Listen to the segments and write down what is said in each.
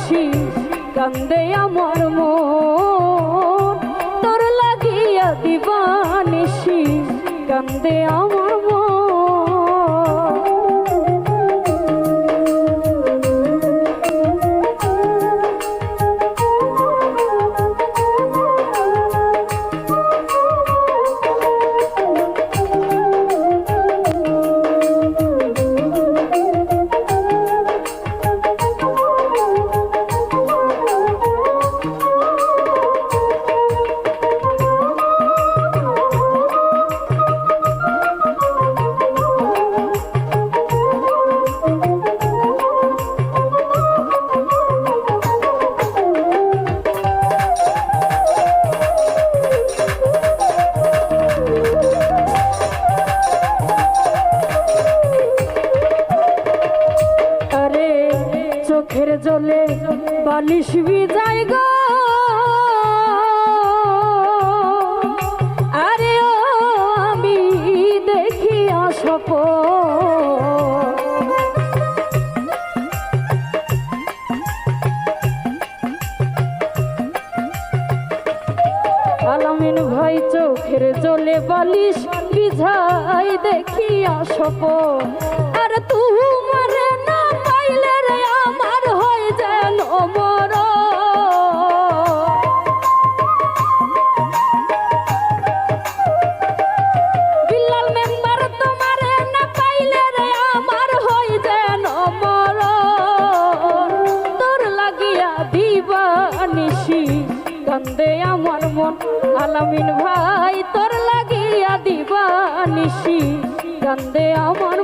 দিবানিসি কান্দে আমার মন। তোর লাগিয়া দিবানিসি কান্দে আমার আলামিন ভাই চোখের জলে বালিশ বিঝাই দেখি সপন আর তোমার না পাইলে রে আমার হয় যেন মর আলামিন ভাই তোর লাগিয়া দিবা নিশি কান্দে আমার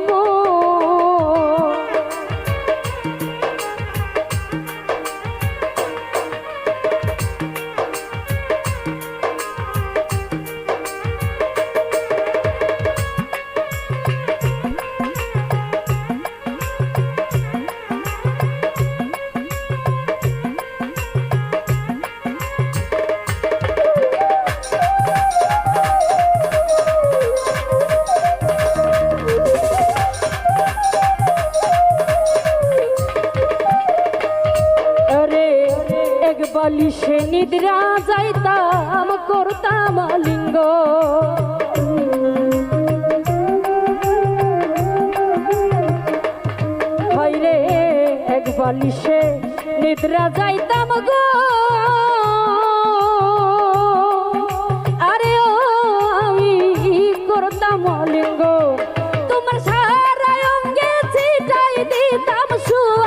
বালিশে নিদ্রা যাইতাম, করতাম লিঙ্গ। হাইরে এক বালিশে নিদ্রা যাইতাম গো। আরে ও, আমি করতাম লিঙ্গ। তোমার সারা অঙ্গে ছিটাই দিতাম সুয়ায়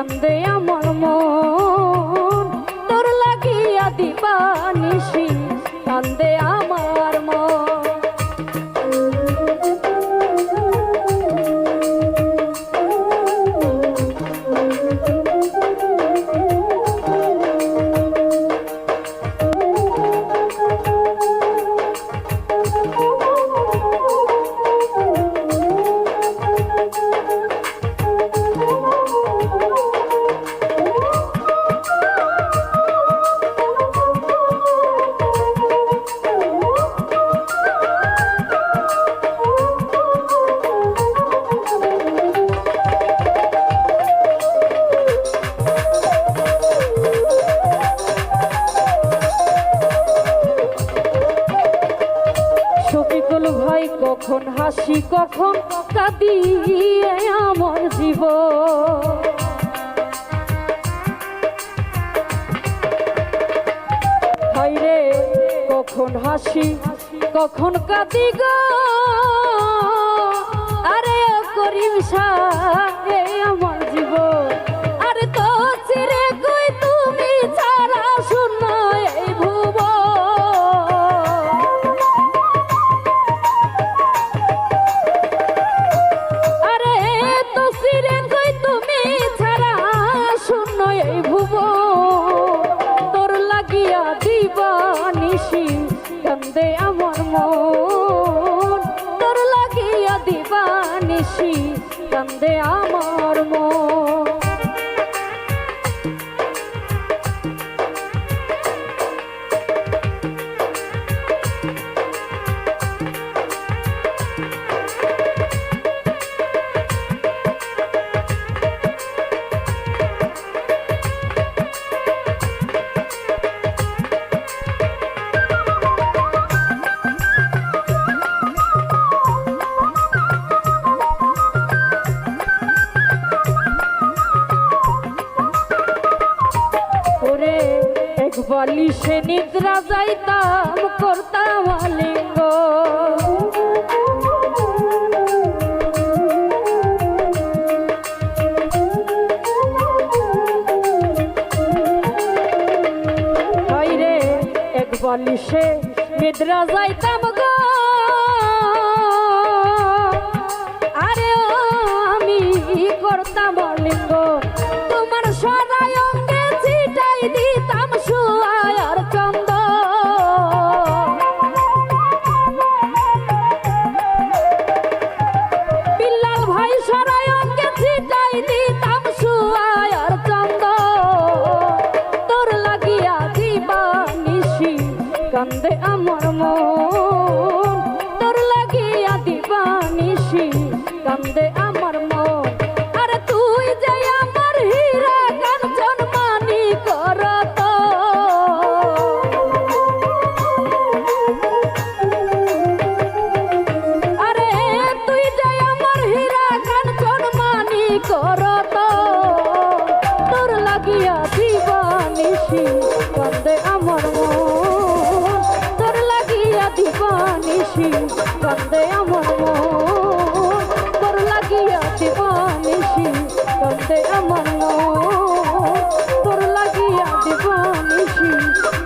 কান্দে হাসি কখন কাঁদিয়ে আমার জীব হাইরে কখন হাসি, কখন কাঁদি গো? আরে করিম আমার জীবন। মন। তোর লাগিয়া দিবা নিশি কান্দে আমার মন। বালিশে নিদ্রা যাইতাম করতাম আলিঙ্গ বালিশে নিদ্রা যাইতাম গো। আরে আমি করতাম লিঙ্গ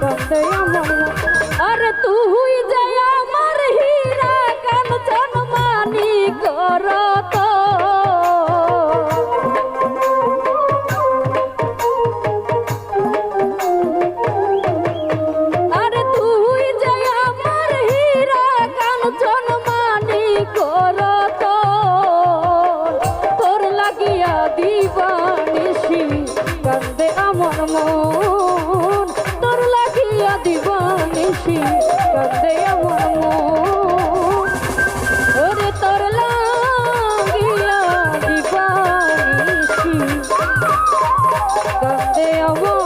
করতে আমার আরে তুই They are one.